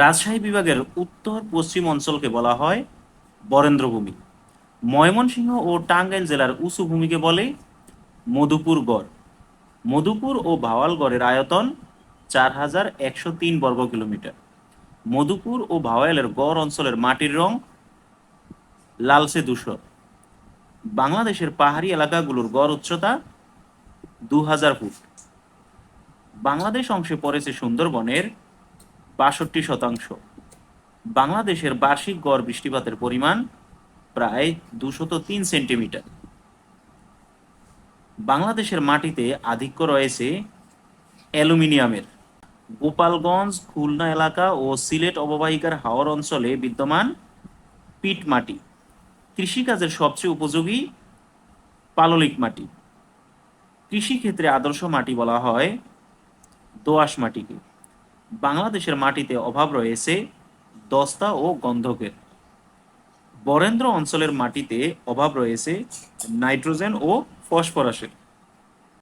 রাজশাহী বিভাগের উত্তর পশ্চিম অঞ্চলকে বলা হয় বরেন্দ্রভূমি। ময়মনসিংহ ও টাঙ্গাইল জেলার উঁচু ভূমিকে বলে মধুপুর গড়। মধুপুর ও ভাওয়ালগড়ের আয়তন চার হাজার একশো তিন বর্গ কিলোমিটার। মধুপুর ও ভাওয়ালের গড় অঞ্চলের মাটির রং লালচে ধূসর। বাংলাদেশের পাহাড়ি এলাকাগুলোর গড় উচ্চতা দু হাজার ফুট। বাংলাদেশ অংশে পড়েছে সুন্দরবনের বাষট্টি শতাংশ। বাংলাদেশের বার্ষিক গড় বৃষ্টিপাতের পরিমাণ প্রায় দুশত তিন সেন্টিমিটার। বাংলাদেশের মাটিতে আধিক্য রয়েছে অ্যালুমিনিয়ামের। গোপালগঞ্জ, খুলনা এলাকা ও সিলেট অববাহিকার হাওর অঞ্চলে বিদ্যমান পিট মাটি। কৃষিকাজের সবচেয়ে উপযোগী পাললিক মাটি। কৃষিক্ষেত্রে আদর্শ মাটি বলা হয় দোআঁশ মাটিকে। বাংলাদেশের মাটিতে অভাব রয়েছে দস্তা ও গন্ধকের। বরেন্দ্র অঞ্চলের মাটিতে অভাব রয়েছে নাইট্রোজেন ও ফসফরাসের।